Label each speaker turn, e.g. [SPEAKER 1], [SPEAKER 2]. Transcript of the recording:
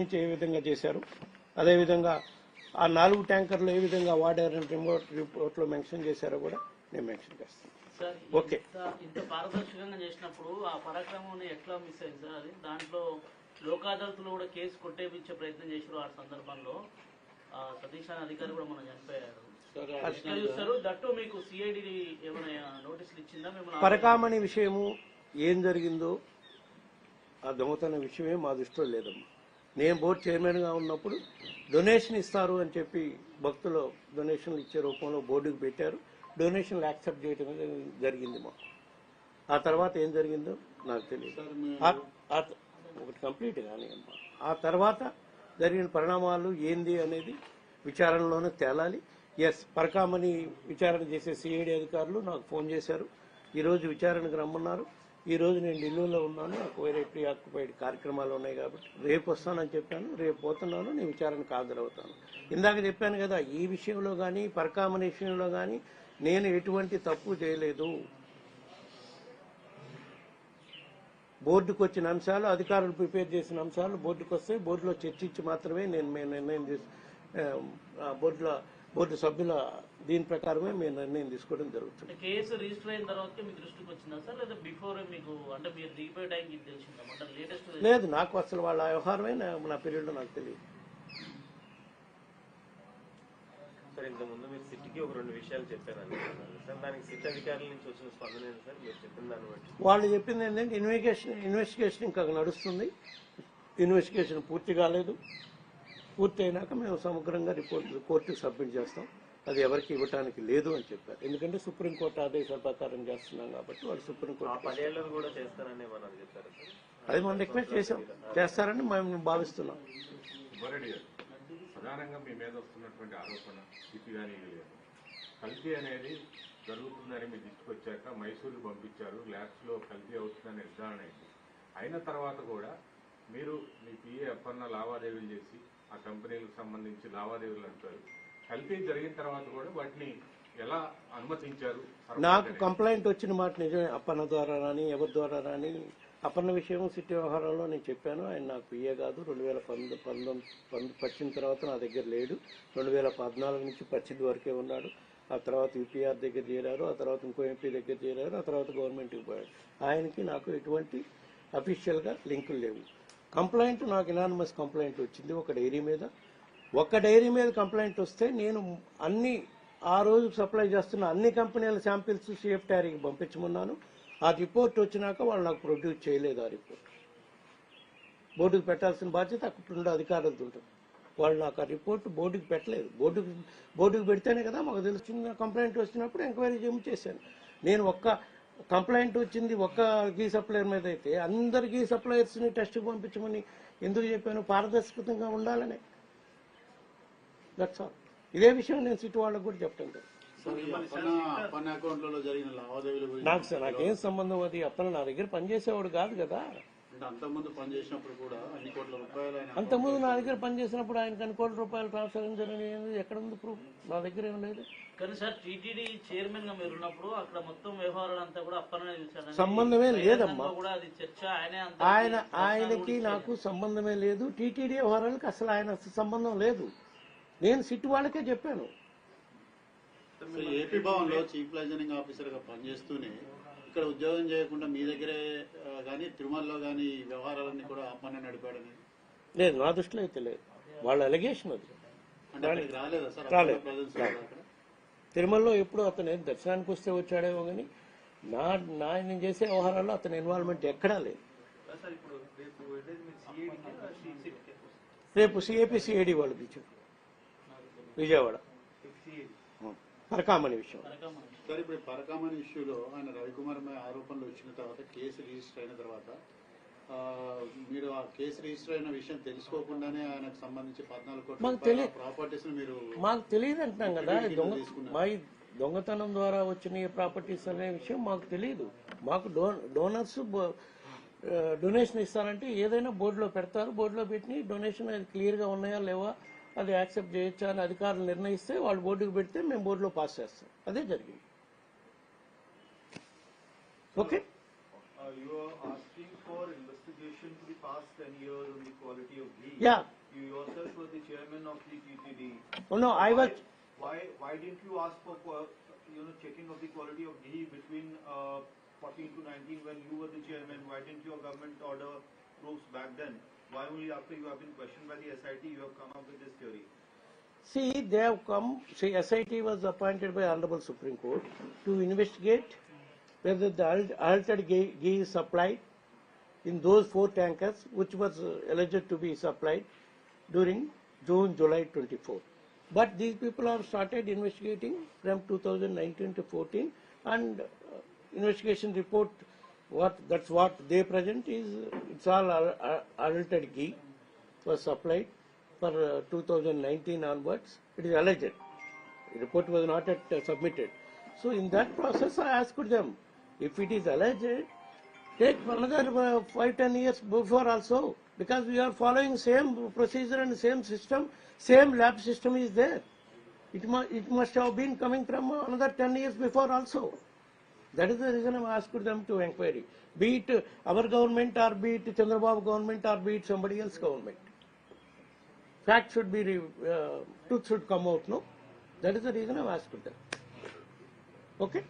[SPEAKER 1] నుంచి ఏ విధంగా చేశారు? అదేవిధంగా ఆ నాలుగు ట్యాంకర్లు ఏ విధంగా వాడారని రిమోట్ రిపోర్ట్లో మెన్షన్ చేశారో కూడా నేను మెన్షన్ చేస్తాను.
[SPEAKER 2] Sir
[SPEAKER 1] okay.
[SPEAKER 2] ఇంత- ఇంత పారదర్శకంగా చేసినప్పుడు ఆ పరాక్రమం ఎట్లా మిస్ అయింది సార్? అది దాంట్లో లోక్ అదాలత్లో కూడా కేసు కొట్టేపించే ప్రయత్నం చేశారు ఆ సందర్భంలో. ఆ సతీష్ అనే అధికారి కూడా మనం చనిపోయారు. చూస్తారు. దట్టు మీకు సిఐడి ఏమైనా నోటీసులు ఇచ్చిందా? మిమ్మల్ని
[SPEAKER 1] పరకామణి విషయము ఏం జరిగిందో ఆ దొంగతన విషయమే మా దృష్టిలో లేదమ్మా. నేను బోర్డు చైర్మన్గా ఉన్నప్పుడు డొనేషన్ ఇస్తారు అని చెప్పి భక్తులు డొనేషన్లు ఇచ్చే రూపంలో బోర్డుకు పెట్టారు. డొనేషన్లు యాక్సెప్ట్ చేయడం జరిగింది మాకు. ఆ తర్వాత ఏం జరిగిందో నాకు తెలియదు. ఒకటి కంప్లీట్ కానీ అమ్మా. ఆ తర్వాత జరిగిన పరిణామాలు ఏంది అనేది విచారణలోనే తేలాలి. ఎస్ పరకామని విచారణ చేసే సిఐడి అధికారులు నాకు ఫోన్ చేశారు. ఈరోజు విచారణకు రమ్మన్నారు. ఈరోజు నేను ఢిల్లీలో ఉన్నాను. నాకు వేరే ప్రీ ఆక్యుపైడ్ కార్యక్రమాలు ఉన్నాయి కాబట్టి రేపు వస్తానని చెప్పాను. రేపు పోతున్నాను. నేను విచారణకు హాజరవుతాను. ఇందాక చెప్పాను కదా ఈ విషయంలో కానీ పరకామని విషయంలో కానీ నేను ఎటువంటి తప్పు చేయలేదు. బోర్డుకు వచ్చిన అంశాలు అధికారులు ప్రిపేర్ చేసిన అంశాలు బోర్డుకు వస్తే బోర్డులో చర్చించి మాత్రమే నేను మేము నిర్ణయం చేసి ఆ, బోర్డులో బోర్డు సభ్యుల దీని ప్రకారమే మేము నిర్ణయం తీసుకోవడం జరుగుతుంది.
[SPEAKER 2] కేసు రిజిస్టర్ అయిన తర్వాత మీ దృష్టికి వచ్చిందా సార్? లేదా బిఫోర్ మీకు అంటే మీరు దిగిపోయే టైంకి తెలిసిందా? అంటే లేటెస్ట్
[SPEAKER 1] లేదు నాకు అసలు వాళ్ళ వ్యవహారమే నా పీరియడ్లో నాకు తెలియదు.
[SPEAKER 3] సార్ ఇంతకుముందు మీరు సిట్కి ఒక రెండు విషయాలు చెప్పారని సార్ దానికి సిట్ అధికారుల నుంచి వచ్చిన స్పందన ఏంటి సార్? మీరు చెప్పిన దాన్ని బట్టి.
[SPEAKER 1] వాళ్ళు చెప్పింది ఏంటంటే ఇన్వెస్టిగేషన్ ఇన్వెస్టిగేషన్ ఇంకా నడుస్తుంది. ఇన్వెస్టిగేషన్ పూర్తి కాలేదు. పూర్తి అయినాక మేము సమగ్రంగా రిపోర్ట్ కోర్టుకు సబ్మిట్ చేస్తాం. అది ఎవరికి ఇవ్వటానికి లేదు అని చెప్పారు. ఎందుకంటే సుప్రీంకోర్టు ఆదేశాల ప్రకారం చేస్తున్నాం కాబట్టి వాళ్ళు
[SPEAKER 3] ఆ
[SPEAKER 1] సుప్రీంకోర్టు
[SPEAKER 3] కూడా చేస్తారని చెప్పారు.
[SPEAKER 1] అది మనం రిక్వెస్ట్ చేసాం చేస్తారని మేము భావిస్తున్నాం.
[SPEAKER 4] ప్రధానంగా మీ మీద వస్తున్నటువంటి ఆరోపణ కల్తీ అనేది జరుగుతుందని మీ దృష్టికి వచ్చాక మైసూరు పంపించారు. ల్యాబ్స్లో కల్తీ అవుతుందని నిర్ధారణ అయింది. అయిన తర్వాత కూడా మీరు మీ పిఏ అప్పన్న లావాదేవీలు చేసి ఆ కంపెనీలకు సంబంధించి లావాదేవీలు అంటారు. కల్తీ జరిగిన తర్వాత కూడా వాటిని ఎలా అనుమతించారు?
[SPEAKER 1] నాకు కంప్లైంట్ వచ్చిన మాట నిజమే. అప్పన్న ద్వారా రాని ఎవరి ద్వారా రాని అప్పన్న విషయం సిటీ వ్యవహారంలో నేను చెప్పాను. ఆయన నాకు పిఏ కాదు. రెండు వేల పంతొమ్మిది పంతొమ్మిది పద్దెనిమిది తర్వాత నా దగ్గర లేడు. రెండు వేల పద్నాలుగు నుంచి పద్దెనిమిది వరకే ఉన్నాడు. ఆ తర్వాత యూపీఆర్ దగ్గర చేరారు. ఆ తర్వాత ఇంకో ఎంపీ దగ్గర చేరారు. ఆ తర్వాత గవర్నమెంట్కి పోయాడు. ఆయనకి నాకు ఎటువంటి అఫీషియల్గా లింకులు లేవు. కంప్లైంట్ నాకు ఇనానమస్ కంప్లైంట్ వచ్చింది ఒక డైరీ మీద. ఒక డైరీ మీద కంప్లైంట్ వస్తే నేను అన్ని ఆ రోజు సప్లై చేస్తున్న అన్ని కంపెనీల శాంపిల్స్ సేఫ్ ట్యారీకి పంపించమన్నాను. ఆ రిపోర్ట్ వచ్చినాక వాళ్ళు నాకు ప్రొడ్యూస్ చేయలేదు ఆ రిపోర్ట్. బోర్డుకు పెట్టాల్సిన బాధ్యత అక్కడ ఉండే అధికారులతో ఉంటుంది. వాళ్ళు నాకు ఆ రిపోర్ట్ బోర్డుకి పెట్టలేదు. బోర్డుకి బోర్డుకి పెడితేనే కదా మాకు తెలిసిన కంప్లైంట్ వచ్చినప్పుడు ఎంక్వైరీ చేయమని చేశాను. నేను ఒక్క కంప్లైంట్ వచ్చింది ఒక్క గీ సప్లయర్ మీద అయితే. అందరు గీ సప్లయర్స్ని టెస్ట్కి పంపించమని ఎందుకు చెప్పాను? పారదర్శకంగా ఉండాలని. దట్స్ ఆల్ ఇదే విషయం నేను సిటీ వాళ్ళకు కూడా
[SPEAKER 5] గురించి
[SPEAKER 1] నాకు సార్ నాకేం సంబంధం అది? అప్పన నా దగ్గర పనిచేసేవాడు కాదు కదా.
[SPEAKER 5] అంతకుముందు పనిచేసినప్పుడు కూడా అన్ని కోట్ల రూపాయలు ఆయన
[SPEAKER 1] అంతకుముందు నా దగ్గర పనిచేసినప్పుడు ఆయనకు అన్ని కోట్ల రూపాయలు ట్రాన్స్ఫర్ జరిగింది? ఎక్కడ ఉంది ప్రూఫ్ నా దగ్గర ఏం లేదు.
[SPEAKER 2] కానీ సార్ టీటీడీ చైర్మన్గా మీరు ఉన్నప్పుడు అక్కడ మొత్తం వ్యవహారాలు అంతా కూడా అప్పనే
[SPEAKER 1] సంబంధమే లేదమ్మా.
[SPEAKER 2] కూడా అది చర్చ ఆయనే అంత
[SPEAKER 1] ఆయన ఆయనకి నాకు సంబంధమే లేదు. టీటీడీ వ్యవహారాలకు అసలు ఆయన సంబంధం లేదు. నేను సిట్ వాళ్ళకే చెప్పాను.
[SPEAKER 5] ఏపీ భవన్లో చీఫ్ లైజనింగ్ ఆఫీసర్గా పనిచేస్తూనే ఇక్కడ ఉద్యోగం చేయకుండా మీ దగ్గరే గానీ తిరుమలలో గానీ ఈ వ్యవహారాలన్నీ కూడా అప్పన్న నడిపాడని?
[SPEAKER 1] లేదు నా దృష్టిలో అయితే లేదు. వాళ్ళ అలిగేషన్ అది.
[SPEAKER 5] రాలేదా.
[SPEAKER 1] తిరుమలలో ఎప్పుడు అతను ఏం దర్శనానికి వస్తే వచ్చాడేమో కానీ నా నా నేను చేసే వ్యవహారాల్లో అతని ఇన్వాల్వ్మెంట్ ఎక్కడా లేదు.
[SPEAKER 3] రేపు
[SPEAKER 1] సిఏపి సిఐడి వాళ్ళు పిలిచారు. విజయవాడ. పరకామణి విషయం.
[SPEAKER 5] సార్ ఇప్పుడు పరకామణి ఇష్యూలో ఆయన రవికుమార్ మీద ఆరోపణలు వచ్చిన తర్వాత కేసు రిజిస్టర్ అయిన తర్వాత ఆ, మీరు ఆ కేసు రిజిస్టర్ అయిన విషయం తెలుసుకోకుండానే ఆయనకు సంబంధించి పద్నాలుగు
[SPEAKER 1] మాకు
[SPEAKER 5] కోట్ల ప్రాపర్టీస్ మీరు
[SPEAKER 1] మాకు తెలియదు అంటున్నాం కదా. మా దొంగతనం ద్వారా వచ్చిన ప్రాపర్టీస్ అనే విషయం మాకు తెలియదు మాకు డో డోనర్స్ డొనేషన్ ఇస్తారంటే ఏదైనా బోర్డులో పెడతారు బోర్డులో పెట్టి డొనేషన్ అది క్లియర్గా ఉన్నాయా లేవా అది యాక్సెప్ట్ చేయొచ్చా అని అధికారులు నిర్ణయిస్తే వాళ్ళు బోర్డుకు పెడితే మేము బోర్డులో పాస్ చేస్తాం అదే జరిగింది okay
[SPEAKER 6] Uh, you are asking for investigation question to the past ten years on the quality of ghee.
[SPEAKER 1] Yeah.
[SPEAKER 6] You yourself were the chairman of the TTD.
[SPEAKER 1] Oh, no, I was,
[SPEAKER 6] Why, why didn't you ask for, qua- you know, checking of the quality of ghee between uh, 14 to 19 when you were the chairman? Why didn't your government order proofs back then? Why only after you have been questioned by the SIT you have come up with this theory?
[SPEAKER 1] see, they have come, see, SIT was appointed by Honorable Supreme Court to investigate whether the al- altered ghee ghee is supplied in those four tankers, which was uh, alleged to be supplied during June, July 24. But these people have started investigating from 2019 to 14, and uh, investigation report, what that's what they present is it's all al- al- altered ghee was supplied for uh, 2019 onwards. It is alleged. The report was not yet uh, submitted. So in that process, I asked them, if it is alleged, take another uh, five ten years before also, because we are following same procedure and same system, same lab system is there. It must it must have been coming from another ten years before also. That is the reason I asked them to inquiry. Be it uh, our government or be it Chandrababu government or be it somebody else government. Fact should be, re- uh, truth should come out, no? That is the reason I asked them. Okay?